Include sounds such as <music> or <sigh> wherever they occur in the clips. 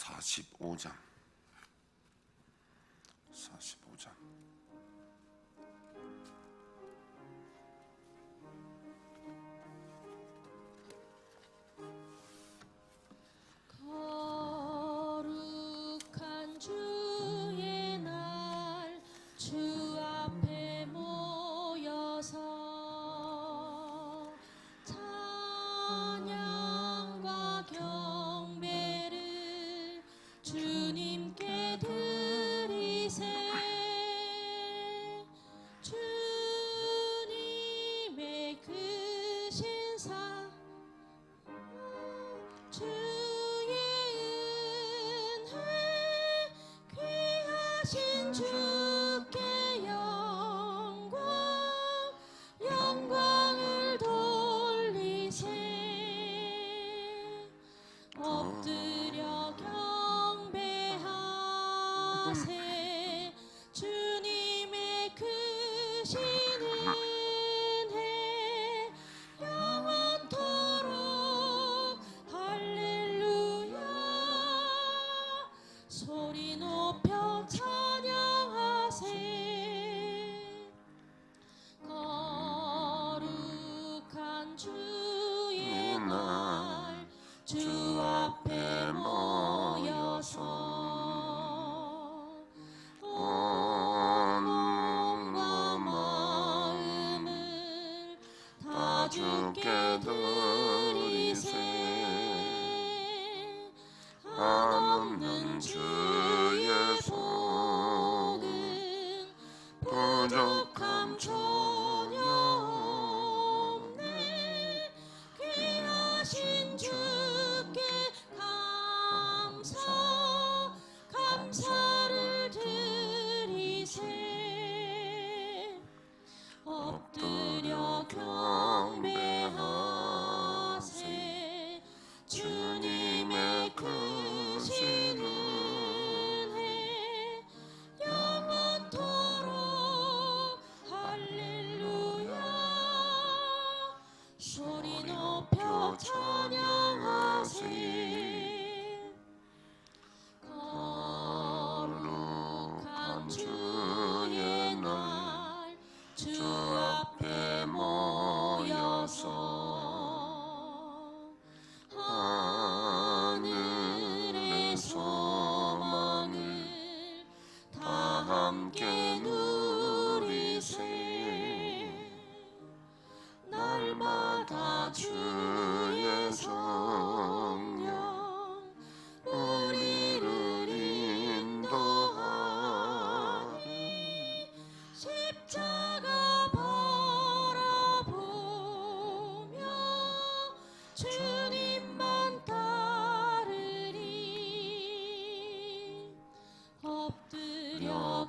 45장. 45장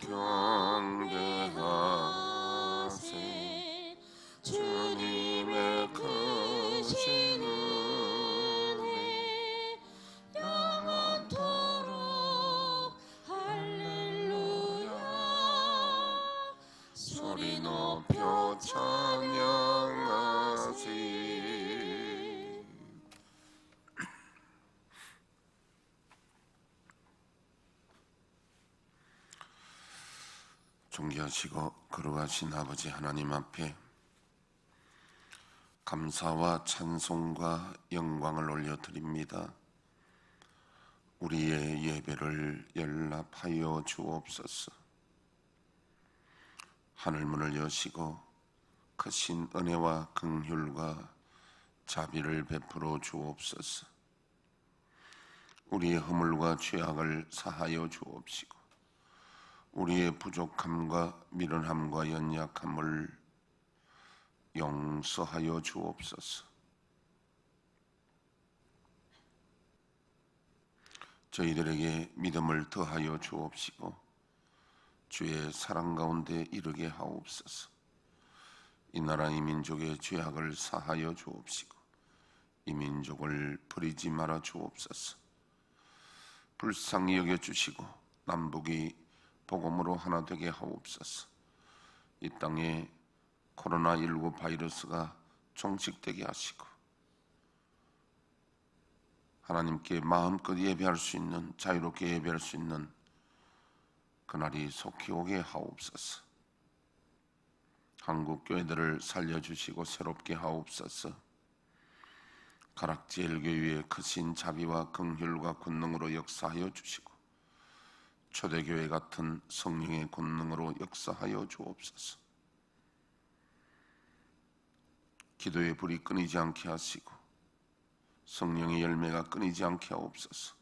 경배하세 주님의 크신 은혜 영원토록 할렐루야. 소리 높여 찬 존귀하시고 거룩하신 아버지 하나님 앞에 감사와 찬송과 영광을 올려드립니다. 우리의 예배를 연락하여 주옵소서. 하늘문을 여시고 크신 은혜와 긍휼과 자비를 베풀어 주옵소서. 우리의 허물과 죄악을 사하여 주옵시고 우리의 부족함과 미련함과 연약함을 용서하여 주옵소서. 저희들에게 믿음을 더하여 주옵시고 주의 사랑 가운데 이르게 하옵소서. 이 나라 이 민족의 죄악을 사하여 주옵시고 이 민족을 버리지 말아 주옵소서. 불쌍히 여겨 주시고 남북이 복음으로 하나 되게 하옵소서. 이 땅에 코로나 19 바이러스가 종식되게 하시고 하나님께 마음껏 예배할 수 있는 자유롭게 예배할 수 있는 그날이 속히 오게 하옵소서. 한국 교회들을 살려주시고 새롭게 하옵소서. 가락지엘 교회의 크신 자비와 긍휼과 권능으로 역사하여 주시고 초대교회 같은 성령의 권능으로 역사하여 주옵소서. 기도의 불이 끊이지 않게 하시고 성령의 열매가 끊이지 않게 하옵소서.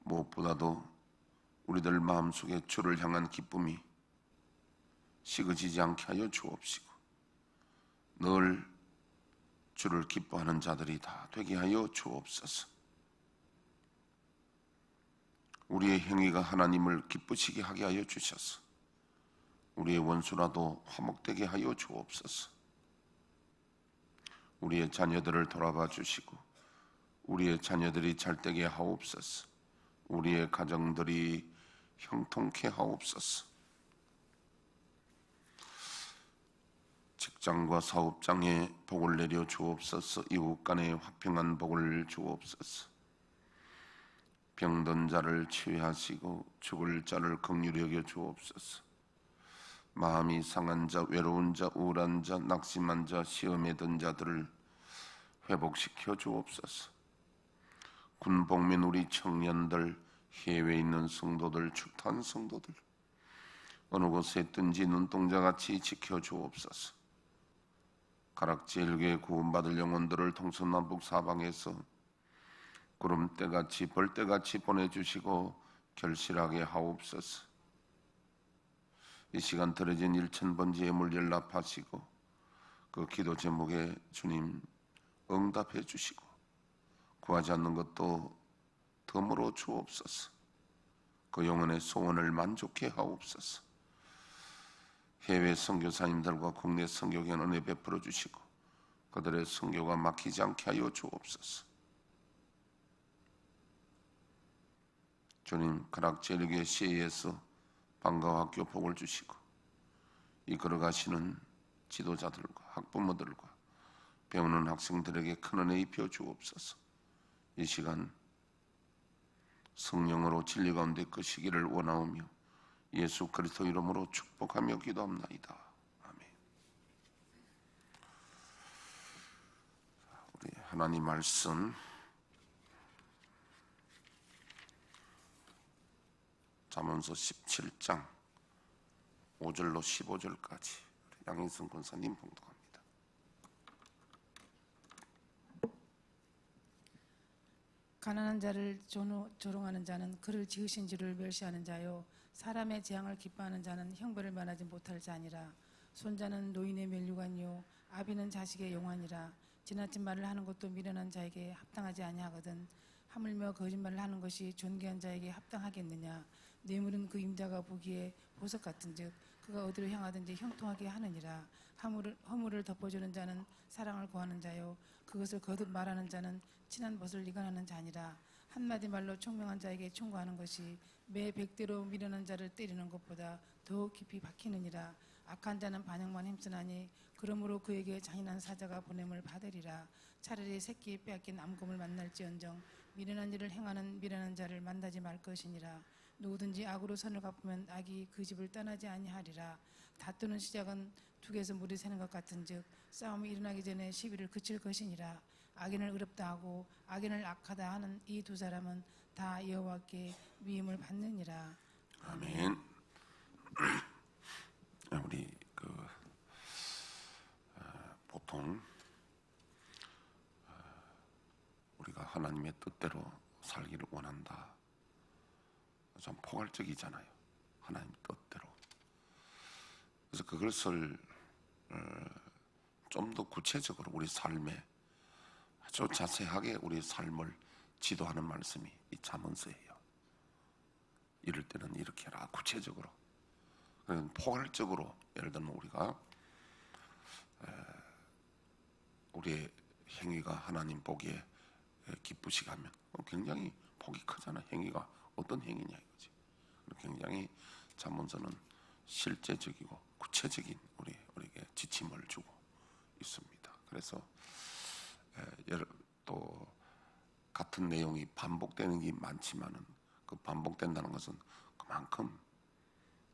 무엇보다도 우리들 마음속에 주를 향한 기쁨이 식어지지 않게 하여 주옵시고 늘 주를 기뻐하는 자들이 다 되게 하여 주옵소서. 우리의 행위가 하나님을 기쁘시게 하게 하여 주셔서 우리의 원수라도 화목되게 하여 주옵소서. 우리의 자녀들을 돌아봐 주시고 우리의 자녀들이 잘되게 하옵소서. 우리의 가정들이 형통케 하옵소서. 직장과 사업장에 복을 내려 주옵소서. 이웃 간에 화평한 복을 주옵소서. 병든 자를 치유하시고 죽을 자를 긍휼히 여겨 주옵소서. 마음이 상한 자, 외로운 자, 우울한 자, 낙심한 자, 시험에 든 자들을 회복시켜 주옵소서. 군복민 우리 청년들, 해외에 있는 성도들, 축탄 성도들, 어느 곳에 있든지 눈동자같이 지켜 주옵소서. 가락지엘교에 구원받을 영혼들을 동서남북 사방에서 구름대같이 벌떼같이 보내주시고 결실하게 하옵소서. 이 시간 들어진 일천번지의 물 연락하시고 그 기도 제목에 주님 응답해 주시고 구하지 않는 것도 덤으로 주옵소서. 그 영혼의 소원을 만족해 하옵소서. 해외 선교사님들과 국내 선교견 은혜 베풀어 주시고 그들의 선교가 막히지 않게 하여 주옵소서. 주님 가락제력의 시에서 방과 학교 복을 주시고 이끌어가시는 지도자들과 학부모들과 배우는 학생들에게 큰 은혜 입혀 주옵소서. 이 시간 성령으로 진리 가운데 끄시기를 원하오며 예수 그리스도 이름으로 축복하며 기도합나이다. 아멘. 우리 하나님 말씀 잠언서 17장 5절로 15절까지 양인승 권사님 봉독합니다. 가난한 자를 조롱하는 자는 그를 지으신 주를 멸시하는 자요. 사람의 재앙을 기뻐하는 자는 형벌을 면하지 못할 자니라. 손자는 노인의 멸류관이요 아비는 자식의 용환이라. 지나친 말을 하는 것도 미련한 자에게 합당하지 아니하거든. 하물며 거짓말을 하는 것이 존귀한 자에게 합당하겠느냐 뇌물은 그 임자가 보기에 보석 같은즉 그가 어디로 향하든지 형통하게 하느니라. 허물을, 허물을 덮어주는 자는 사랑을 구하는 자요. 그것을 거듭 말하는 자는 친한 벗을 이간하는 자니라. 한마디 말로 총명한 자에게 총구하는 것이 매 백대로 미련한 자를 때리는 것보다 더욱 깊이 박히느니라. 악한 자는 반역만 힘쓰나니 그러므로 그에게 잔인한 사자가 보냄을 받으리라. 차라리 새끼 빼앗긴 암곰을 만날지언정 미련한 일을 행하는 미련한 자를 만나지 말 것이니라 누구든지 악으로 선을 갚으면 악이 그 집을 떠나지 아니하리라 다투는 시작은 두개에서 물이 새는 것 같은즉 싸움이 일어나기 전에 시비를 그칠 것이니라 악인을 의롭다 하고 악인을 악하다 하는 이 두 사람은 다 여호와께 위임을 받느니라 아멘. <clears throat> 우리 그 어, 보통 어, 우리가 하나님의 뜻대로 살기를 원한다. 좀 포괄적이잖아요. 하나님 뜻대로. 그래서 그것을 어, 좀더 구체적으로 우리 삶에 아주 자세하게 우리 삶을 지도하는 말씀이 이 잠언서예요. 이럴 때는 이렇게 해라 구체적으로 포괄적으로 예를 들면 우리가 에, 우리의 행위가 하나님 보기에 에, 기쁘시게 하면 어, 굉장히 복이 크잖아 행위가 어떤 행위냐 이거지 굉장히 잠언서는 실제적이고 구체적인 우리 우리에게 지침을 주고 있습니다. 그래서 에, 여러, 또 같은 내용이 반복되는 게 많지만은 그 반복된다는 것은 그만큼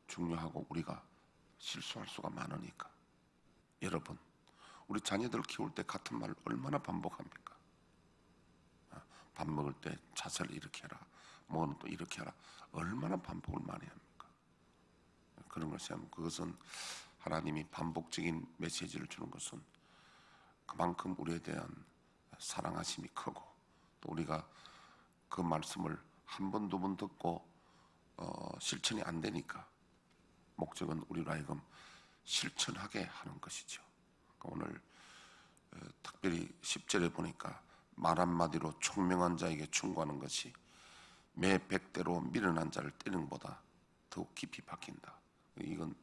중요하고 우리가 실수할 수가 많으니까 여러분 우리 자녀들 키울 때 같은 말 얼마나 반복합니까? 아, 밥 먹을 때 자세를 이렇게 해라 뭐는 또 이렇게 해라 얼마나 반복을 많이 합니까? 그런 것이 하면 그것은 하나님이 반복적인 메시지를 주는 것은 그만큼 우리에 대한 사랑하심이 크고 또 우리가 그 말씀을 한 번 두 번 듣고 어, 실천이 안 되니까 목적은 우리로 하여금 실천하게 하는 것이죠. 그러니까 오늘 어, 특별히 10절에 보니까 말 한마디로 총명한 자에게 충고하는 것이 매 백대로 미련한 자를 때리는 것보다 더욱 깊이 박힌다. 이건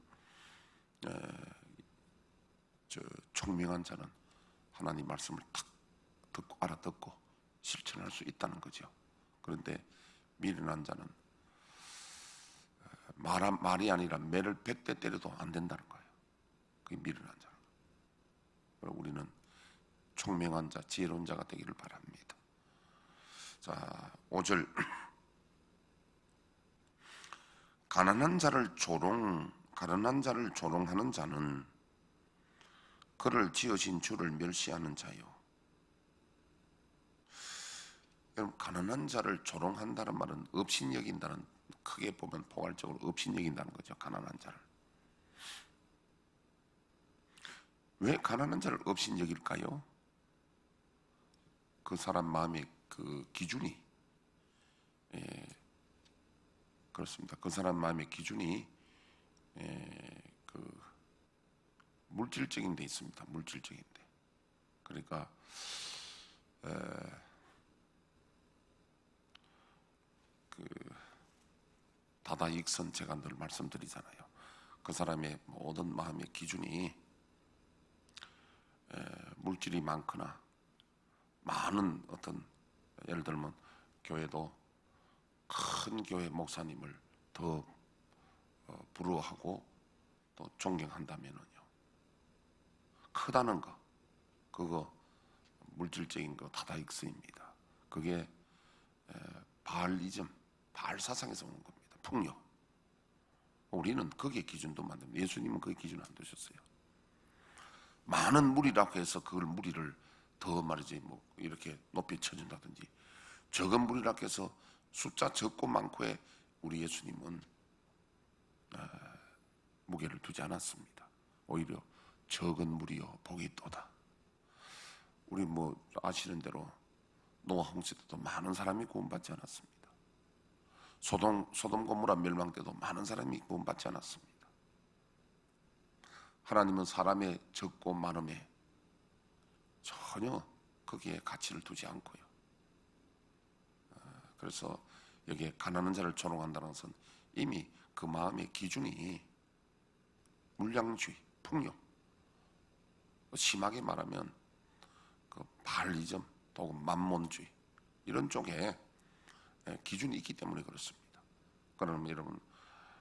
저 총명한 자는 하나님 말씀을 탁 듣고 알아듣고 실천할 수 있다는 거죠. 그런데 미련한 자는 어, 말, 한- 말이 아니라 매를 백대 때려도 안 된다는 거예요. 그게 미련한. 그리고 우리는 총명한 자, 지혜로운 자가 되기를 바랍니다. 자, 5절 <clears throat> 가난한 자를 조롱, 가난한 자를 조롱하는 자는 그를 지으신 주를 멸시하는 자요. 여러분 가난한 자를 조롱한다는 말은 업신여긴다는 크게 보면 포괄적으로 업신여긴다는 거죠. 가난한 자를. 왜 가난한 자를 업신여길까요? 그 사람 마음의 그 기준이 예, 그렇습니다. 그 사람 마음의 기준이 예, 그 물질적인 데 있습니다. 물질적인 데. 그러니까 에, 그 다다익선 제가 늘 말씀드리잖아요. 그 사람의 모든 마음의 기준이 에, 물질이 많거나 많은 어떤 예를 들면 교회도 큰 교회 목사님을 더 어, 부러워하고 또 존경한다면은요. 크다는 거, 그거 물질적인 거 다다익스입니다. 그게 에, 바알이즘, 바알 사상에서 오는 겁니다. 풍요. 우리는 거기에 기준도 만듭니다. 예수님은 거기에 기준 안 두셨어요. 많은 물이라고 해서 그걸 무리를 더 말이지 뭐 이렇게 높이 쳐준다든지 적은 물이라고 해서 숫자 적고 많고에 우리 예수님은 아, 무게를 두지 않았습니다. 오히려 적은 물이요 복이 또다. 우리 뭐 아시는 대로 노아 홍수 때도 많은 사람이 구원받지 않았습니다. 소돔 소돔 고모라 멸망 때도 많은 사람이 구원받지 않았습니다. 하나님은 사람의 적고 많음에 전혀 거기에 가치를 두지 않고요. 아, 그래서 여기에 가난한 자를 조롱한다는 것은 이미 그 마음의 기준이 물량주의, 풍요. 심하게 말하면 그 발리즘 또는 만몬주의 이런 쪽에 예, 기준이 있기 때문에 그렇습니다. 그러면 여러분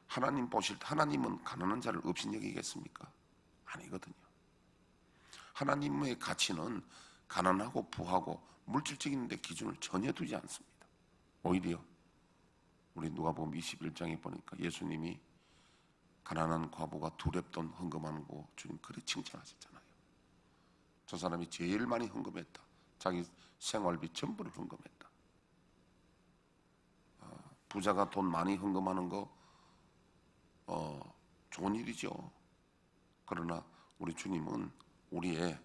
하나님 보실 때 하나님은 가난한 자를 없인 여기겠습니까? 아니거든요. 하나님의 가치는 가난하고 부하고 물질적인 데 기준을 전혀 두지 않습니다. 오히려 우리 누가복음 21장에 보니까 예수님이 가난한 과부가 두랩돈 헌금하는 거 주님 그리 칭찬하셨잖아요. 저 사람이 제일 많이 헌금했다. 자기 생활비 전부를 헌금했다. 아, 부자가 돈 많이 헌금하는 거 어, 좋은 일이죠. 그러나 우리 주님은 우리의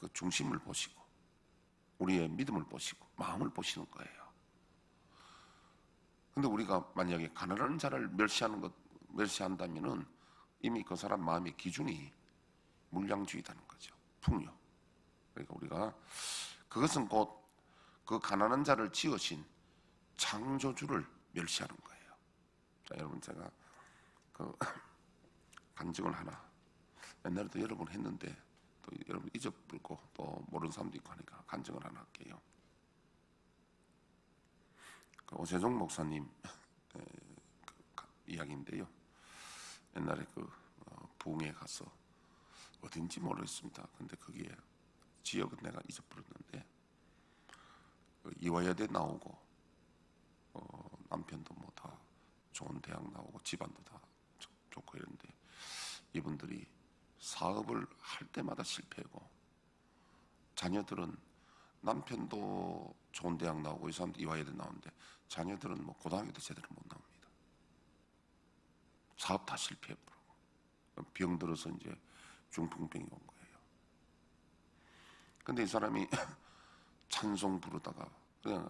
그 중심을 보시고 우리의 믿음을 보시고 마음을 보시는 거예요. 근데 우리가 만약에 가난한 자를 멸시하는 것 멸시한다면은 이미 그 사람 마음의 기준이 물량주의다는 거죠. 풍요. 그러니까 우리가 그것은 곧 그 가난한 자를 지으신 창조주를 멸시하는 거예요. 자, 여러분 제가 그 <coughs> 간증을 하나 옛날에도 여러 번 했는데 또 여러분 잊어버리고 또 모르는 사람도 있고 하니까 간증을 하나 할게요. 그 오세종 목사님 에, 그 가- 이야기인데요. 옛날에 그 어, 부흥에 가서 어딘지 모르겠습니다. 근데 거기에 지역은 내가 잊어버렸는데 그 이화여대 나오고 어, 남편도 뭐 다 좋은 대학 나오고 집안도 다 좋- 좋고 이런데 이분들이 사업을 할 때마다 실패하고 자녀들은 남편도 좋은 대학 나오고 이 사람도 이화여대 나오는데 자녀들은 뭐 고등학교도 제대로 못 나옵니다. 사업 다 실패해 버리고 병 들어서 이제 중풍병이 온 거예요. 근데 이 사람이 <laughs> 찬송 부르다가 그냥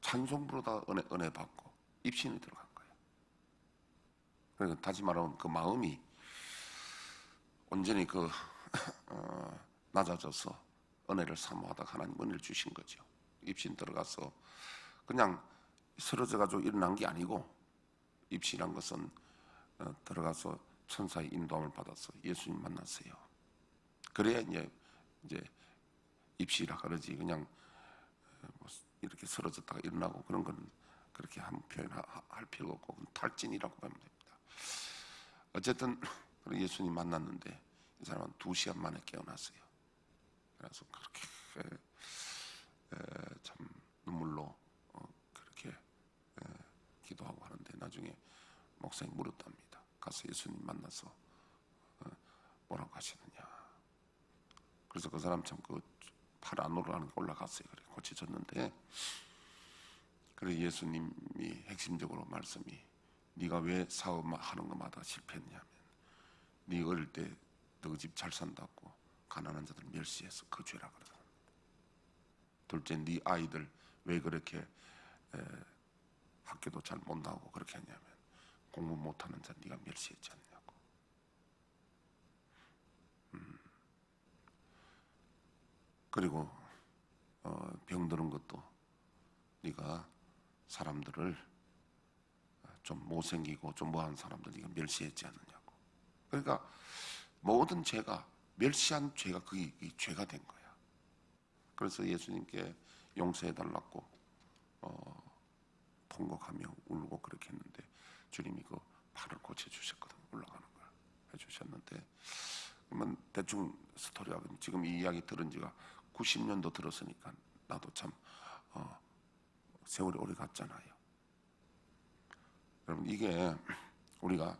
찬송 부르다가 은혜, 은혜 받고 입신이 들어간 거예요. 그러니까 다시 말하면 그 마음이 온전히 그 <laughs> 어, 낮아져서 은혜를 사모하다가 하나님 은혜를 주신 거죠. 입신 들어가서 그냥 쓰러져 가지고 일어난 게 아니고 입신한 것은 어, 들어가서 천사의 인도함을 받아서 예수님 만났어요. 그래야 이제 이제 입시라 그러지 그냥 어, 뭐 이렇게 쓰러졌다가 일어나고 그런 건 그렇게 한 표현할 필요가 없고 탈진이라고 보면 됩니다. 어쨌든 <laughs> 예수님 만났는데 이 사람은 두 시간 만에 깨어났어요. 그래서 그렇게 참 눈물로 어, 그렇게 에, 기도하고 하는데 나중에 목사님 물었답니다. 가서 예수님 만나서 어, 뭐라고 하시느냐. 그래서 그 사람 참 그 팔 안 올라가는 게 올라갔어요. 그래 고쳐졌는데 그래 예수님이 핵심적으로 말씀이 네가 왜 사업 하는 것마다 실패했냐면 네 어릴 때 너 집 잘 산다고 가난한 자들 멸시해서 그 죄라 그러다. 둘째 네 아이들 왜 그렇게 에, 학교도 잘 못 나오고 그렇게 했냐면 공부 못하는 자 네가 멸시했지 않냐고. 그리고 어, 병드는 것도 네가 사람들을 좀 못생기고 좀 뭐한 사람들 네가 멸시했지 않느냐고. 그러니까 모든 죄가 멸시한 죄가 그게 이 죄가 된 거야. 그래서 예수님께 용서해 달라고 어, 통곡하며 울고 그렇게 했는데 주님이 그 팔을 고쳐 주셨거든 올라가는 걸 해주셨는데 그러면 대충 스토리가 지금 이 이야기 들은 지가 90년도 들었으니까 나도 참 어, 세월이 오래 갔잖아요. 여러분 이게 우리가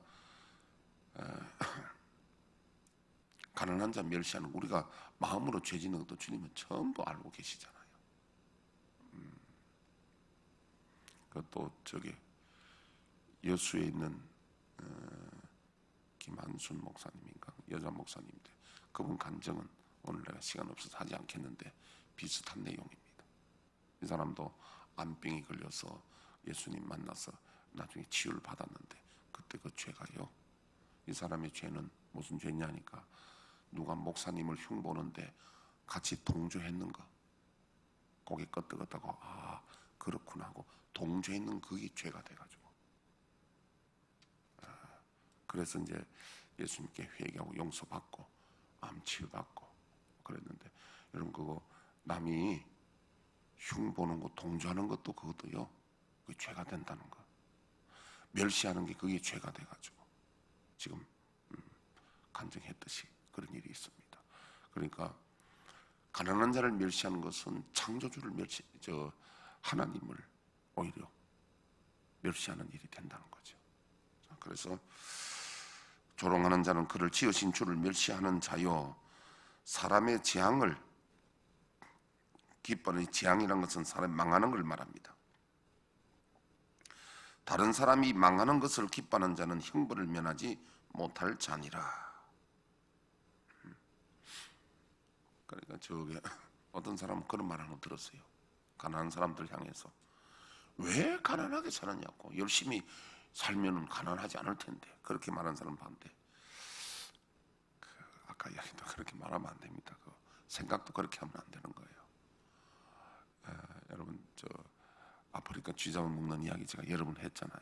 에, 가난한 자 멸시하는 거, 우리가 마음으로 죄 짓는 것도 주님은 전부 알고 계시잖아요. 음. 그또 저기 여수에 있는 어, 김한순 목사님인가 여자 목사님인데 그분 간증은 오늘 내가 시간 없어서 하지 않겠는데 비슷한 내용입니다. 이 사람도 암병이 걸려서 예수님 만나서 나중에 치유를 받았는데 그때 그 죄가요. 이 사람의 죄는 무슨 죄냐니까 누가 목사님을 흉보는데 같이 동조했는가? 고개 끄덕끄덕하고 아 그렇구나 하고 동조했는 그게 죄가 돼가지고. 아, 그래서 이제 예수님께 회개하고 용서받고 암 치유받고 그랬는데 여러분 그거 남이 흉보는 거 동조하는 것도 그것도요. 그 죄가 된다는 거. 멸시하는 게 그게 죄가 돼가지고 지금 음, 간증했듯이 그런 일이 있습니다. 그러니까 가난한 자를 멸시하는 것은 창조주를 멸시 저 하나님을 오히려 멸시하는 일이 된다는 거죠. 자, 그래서 조롱하는 자는 그를 지으신 주를 멸시하는 자요 사람의 재앙을 기뻐하는 재앙이란 것은 사람이 망하는 걸 말합니다. 다른 사람이 망하는 것을 기뻐하는 자는 형벌을 면하지 못할 자니라. 그러니까 저게 어떤 사람은 그런 말 하나 들었어요. 가난한 사람들 향해서 왜 가난하게 살았냐고 열심히 살면은 가난하지 않을 텐데 그렇게 말하는 사람 반대. 그 아까 이야기도 그렇게 말하면 안 됩니다. 그 생각도 그렇게 하면 안 되는 거예요. 에, 여러분 저 아프리카 쥐잡아 먹는 이야기 제가 여러 번 했잖아요.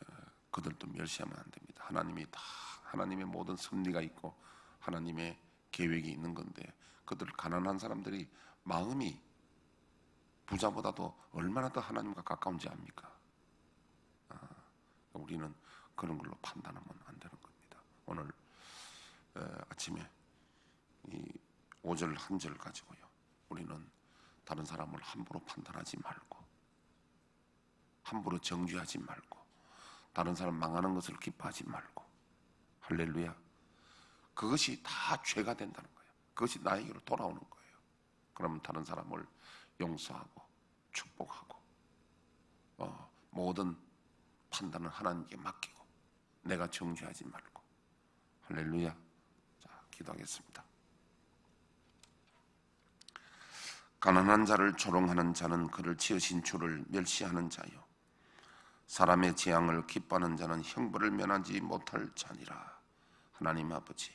에, 그들도 멸시하면 안 됩니다. 하나님이 다 하나님의 모든 섭리가 있고 하나님의 계획이 있는 건데 그들 가난한 사람들이 마음이 부자보다도 얼마나 더 하나님과 가까운지 압니까? 아, 우리는 그런 걸로 판단하면 안 되는 겁니다. 오늘 에, 아침에 이 5절 한 절 가지고요. 우리는 다른 사람을 함부로 판단하지 말고 함부로 정죄하지 말고 다른 사람 망하는 것을 기뻐하지 말고 할렐루야 그것이 다 죄가 된다는 거예요. 그것이 나에게로 돌아오는 거예요. 그러면 다른 사람을 용서하고 축복하고 어, 모든 판단은 하나님께 맡기고 내가 정죄하지 말고. 할렐루야. 자 기도하겠습니다. 가난한 자를 조롱하는 자는 그를 지으신 주를 멸시하는 자요. 사람의 재앙을 기뻐하는 자는 형벌을 면하지 못할 자니라. 하나님 아버지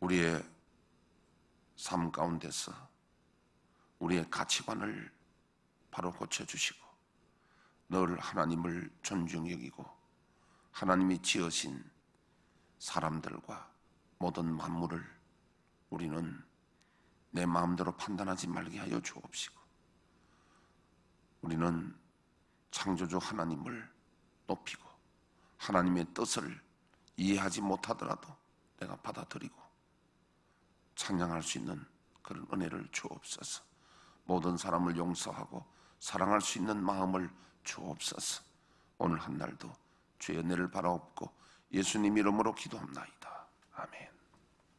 우리의 삶 가운데서 우리의 가치관을 바로 고쳐주시고 늘 하나님을 존중 여기고 하나님이 지으신 사람들과 모든 만물을 우리는 내 마음대로 판단하지 말게 하여 주옵시고 우리는 창조주 하나님을 높이고 하나님의 뜻을 이해하지 못하더라도 내가 받아들이고 찬양할 수 있는 그런 은혜를 주옵소서. 모든 사람을 용서하고 사랑할 수 있는 마음을 주옵소서. 오늘 한 날도 주의 은혜를 바라옵고 예수님 이름으로 기도합나이다. 아멘.